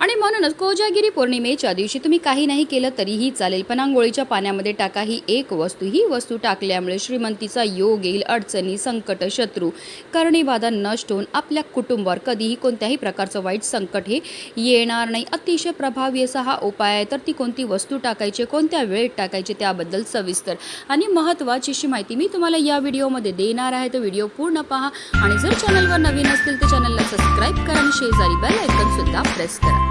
आणि म्हणूनच कोजागिरी पौर्णिमेच्या दिवशी तुम्ही काही नाही केलं तरीही चालेल. पण आंघोळीच्या पाण्यामध्ये टाका ही एक वस्तू. ही वस्तू टाकल्यामुळे श्रीमंतीचा योग येईल अडचणी संकट शत्रू करणीबाधा नष्ट होऊन आपल्या कुटुंबावर कधीही कोणत्याही प्रकारचं वाईट संकट हे येणार नाही. अतिशय प्रभावी असा हा उपाय आहे. तर ती कोणती वस्तू टाकायची कोणत्या वेळेत टाकायची त्याबद्दल सविस्तर आणि महत्त्वाची अशी माहिती मी तुम्हाला या व्हिडिओमध्ये देणार आहे. तर व्हिडिओ पूर्ण पहा आणि जर चॅनलवर नवीन असतील तर चॅनलला सबस्क्राईब करा आणि शेजारी बेल आयकन सुद्धा प्रेस करा.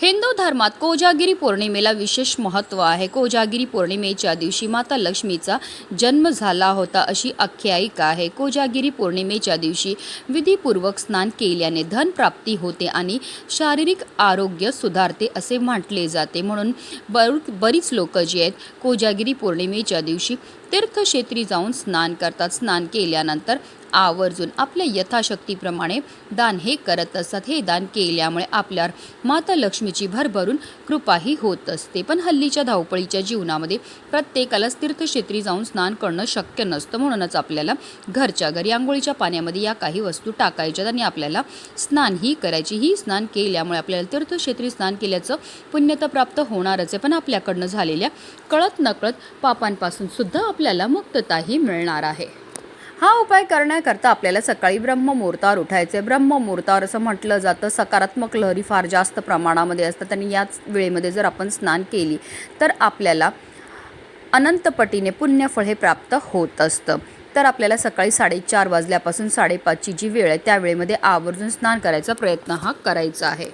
हिंदू धर्मात कोजागिरी पौर्णिमेला विशेष महत्त्व आहे. कोजागिरी पौर्णिमेच्या दिवशी माता लक्ष्मीचा जन्म झाला होता अशी आख्यायिका आहे. कोजागिरी पौर्णिमेच्या दिवशी विधीपूर्वक स्नान केल्याने धनप्राप्ती होते आणि शारीरिक आरोग्य सुधारते असे म्हटले जाते. म्हणून बर बरीच लोक जी आहेत कोजागिरी पौर्णिमेच्या दिवशी तीर्थक्षेत्री जाऊन स्नान करतात. स्नान केल्यानंतर आवर्जून आपल्या यथाशक्तीप्रमाणे दान हे करत असतात. हे दान केल्यामुळे आपल्यावर माता लक्ष्मीची भरभरून कृपाही होत असते. पण हल्लीच्या धावपळीच्या जीवनामध्ये प्रत्येकालाच तीर्थक्षेत्री जाऊन स्नान करणं शक्य नसतं. म्हणूनच आपल्याला घरच्या घरी आंघोळीच्या पाण्यामध्ये या काही वस्तू टाकायच्यात आणि आपल्याला स्नानही करायची. ही स्नान केल्यामुळे आपल्याला तीर्थक्षेत्री स्नान केल्याचं पुण्यता प्राप्त होणारच आहे. पण आपल्याकडनं झालेल्या कळत नकळत पापांपासून सुद्धा आपल्याला मुक्तताही मिळणार आहे. हा उपाय करण्याकरता आपल्याला सकाळी ब्रह्ममुहूर्तावर उठायचे. ब्रह्ममुहूर्तावर असं म्हटलं जातं सकारात्मक लहरी फार जास्त प्रमाणामध्ये असतात आणि याच वेळेमध्ये जर आपण स्नान केली तर आपल्याला अनंतपटीने पुण्यफळ हे प्राप्त होत असतं. तर आपल्याला सकाळी साडेचार वाजल्यापासून साडेपाचची जी वेळ आहे त्या वेळेमध्ये आवर्जून स्नान करायचा प्रयत्न हा करायचा आहे.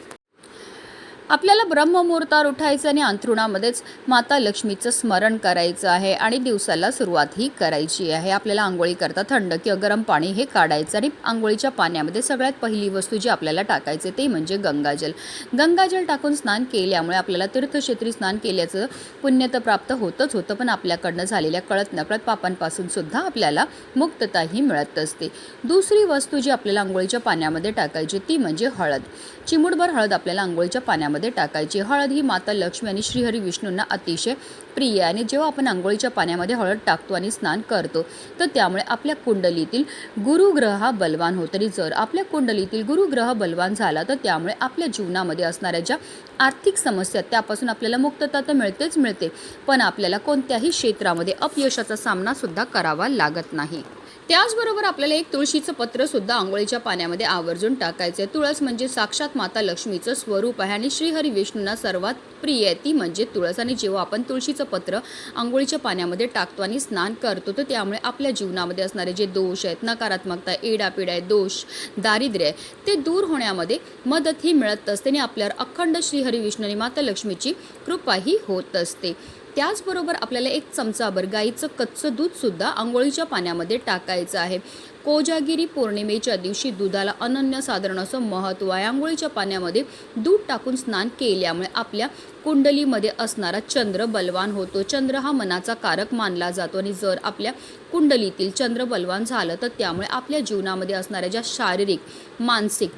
आपल्याला ब्रह्ममुहूर्तावर उठायचं आणि अंथरुणामध्येच माता लक्ष्मीचं स्मरण करायचं आहे आणि दिवसाला सुरुवात ही करायची आहे. आपल्याला आंघोळी करता थंड किंवा गरम पाणी हे काढायचं आणि आंघोळीच्या पाण्यामध्ये सगळ्यात पहिली वस्तू जी आपल्याला टाकायचे ते म्हणजे गंगाजल. गंगाजल टाकून स्नान केल्यामुळे आपल्याला तीर्थक्षेत्री स्नान केल्याचं पुण्य तर प्राप्त होतच होतं पण आपल्याकडनं झालेल्या कळत नकळत पापांपासून सुद्धा आपल्याला मुक्तताही मिळत असते. दुसरी वस्तू जी आपल्याला आंघोळीच्या पाण्यामध्ये टाकायची ती म्हणजे हळद. चिमुडभर हळद आपल्याला आंघोळीच्या पाण्यामध्ये टाकायची. हळद ही माता लक्ष्मी आणि श्रीहरी विष्णूंना अतिशय प्रिय आहे. आणि जेव्हा आपण आंघोळीच्या पाण्यामध्ये हळद टाकतो आणि स्नान करतो तर त्यामुळे आपल्या कुंडलीतील गुरुग्रह हा बलवान होतो. आणि जर आपल्या कुंडलीतील गुरुग्रह बलवान झाला तर त्यामुळे आपल्या जीवनामध्ये असणाऱ्या ज्या आर्थिक समस्या त्यापासून आपल्याला मुक्तता तर मिळतेच मिळते पण आपल्याला कोणत्याही क्षेत्रामध्ये अपयशाचा सामना सुद्धा करावा लागत नाही. त्याचबरोबर आपल्याला एक तुळशीचं पत्र सुद्धा आंघोळीच्या पाण्यामध्ये आवर्जून टाकायचं आहे. तुळस म्हणजे साक्षात माता लक्ष्मीचं स्वरूप आहे आणि श्रीहरी विष्णूंना सर्वात प्रिय आहे. ती म्हणजे तुळस. आणि जेव्हा आपण तुळशीचं पत्र आंघोळीच्या पाण्यामध्ये टाकतो आणि स्नान करतो तर त्यामुळे आपल्या जीवनामध्ये असणारे जे दोष आहेत नकारात्मकता एडापिडा आहे दोष दारिद्र्य आहे ते दूर होण्यामध्ये मदत ही मिळत असते आणि आपल्यावर अखंड श्रीहरी विष्णू आणि माता लक्ष्मीची कृपाही होत असते. त्याचबरोबर आपल्याला एक चमचाभर गाईचं कच्चं दूधसुद्धा आंघोळीच्या पाण्यामध्ये टाकायचं आहे. कोजागिरी पौर्णिमेच्या दिवशी दुधाला अनन्यसाधारण असं महत्त्व आहे. आंघोळीच्या पाण्यामध्ये दूध टाकून स्नान केल्यामुळे आपल्या कुंडलीमध्ये असणारा चंद्र बलवान होतो. चंद्र हा मनाचा कारक मानला जातो आणि जर आपल्या कुंडलीतील चंद्र बलवान झालं तर त्यामुळे आपल्या जीवनामध्ये असणाऱ्या ज्या शारीरिक मानसिक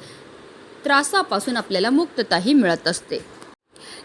त्रासापासून आपल्याला मुक्तताही मिळत असते.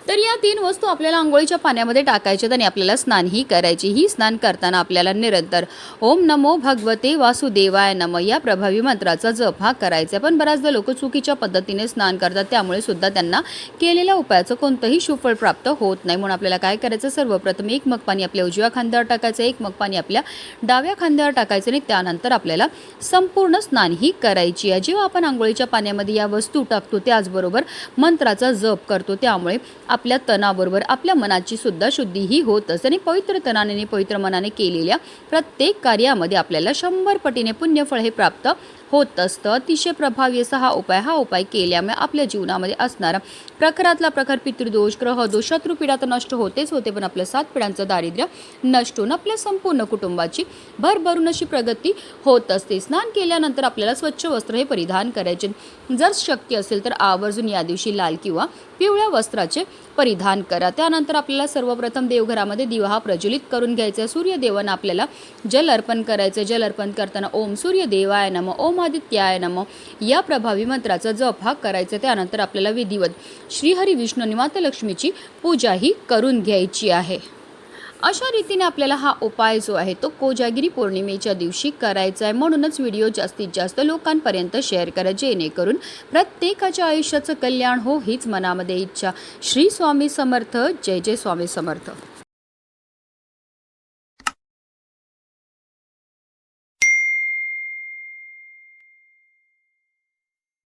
तर या तीन वस्तू आपल्याला आंघोळीच्या पाण्यामध्ये टाकायच्यात आणि आपल्याला स्नानही करायची. ही स्नान करताना आपल्याला निरंतर ओम नमो भगवते वासुदेवाय नम या प्रभावी मंत्राचा जप हा करायचा आहे. पण बऱ्याचदा लोक चुकीच्या पद्धतीने स्नान करतात त्यामुळे सुद्धा त्यांना केलेल्या उपायाचं कोणतंही सुफळ प्राप्त होत नाही. म्हणून आपल्याला काय करायचं? सर्वप्रथम एक मग पाणी आपल्या उजव्या खांद्यावर टाकायचं एक मग पाणी आपल्या डाव्या खांद्यावर टाकायचं आणि त्यानंतर आपल्याला संपूर्ण स्नान ही करायची आहे. जेव्हा आपण आंघोळीच्या पाण्यामध्ये या वस्तू टाकतो त्याचबरोबर मंत्राचा जप करतो त्यामुळे आपल्या तणाबरोबर आपल्या मनाची सुद्धा शुद्धी ही होत असते आणि पवित्र तणाने आणि पवित्र मनाने केलेल्या प्रत्येक कार्यामध्ये आपल्याला शंभर पटीने पुण्यफळ हे प्राप्त होत असतं. अतिशय प्रभावी असा हा उपाय हा उपाय केल्यामुळे आपल्या जीवनामध्ये असणारा प्रखरातला प्रखर पितृदोष ग्रहदोष शत्रुपीडा तर नष्ट होतेच होते पण आपल्या सात पिढ्यांचं दारिद्र्य नष्ट होऊन आपल्या संपूर्ण कुटुंबाची भरभरून अशी प्रगती होत असते. स्नान केल्यानंतर आपल्याला स्वच्छ वस्त्र हे परिधान करायचे. जर शक्य असेल तर आवर्जून या दिवशी लाल किंवा पिवळ्या वस्त्राचे परिधान करा. त्यानंतर आपल्याला सर्वप्रथम देवघरामध्ये दिवा हा प्रज्वलित करून घ्यायचा. आहे. सूर्यदेवांना आपल्याला जल अर्पण करायचं. जल अर्पण करताना ओम सूर्यदेवाय नम. ओम आदित्याय नम. या प्रभावी मंत्राचा जप हा करायचा त्यानंतर आपल्याला विधिवत श्रीहरी विष्णू आणि माता लक्ष्मीची पूजाही करून घ्यायची आहे. अशा रीतीने आपल्याला हा उपाय जो आहे तो कोजागिरी पौर्णिमेच्या दिवशी करायचा आहे. म्हणूनच व्हिडिओ जास्तीत जास्त लोकांपर्यंत शेअर करा जेणेकरून प्रत्येकाच्या आयुष्याचं कल्याण हो हीच मनामध्ये इच्छा. श्री स्वामी समर्थ. जय जय स्वामी समर्थ.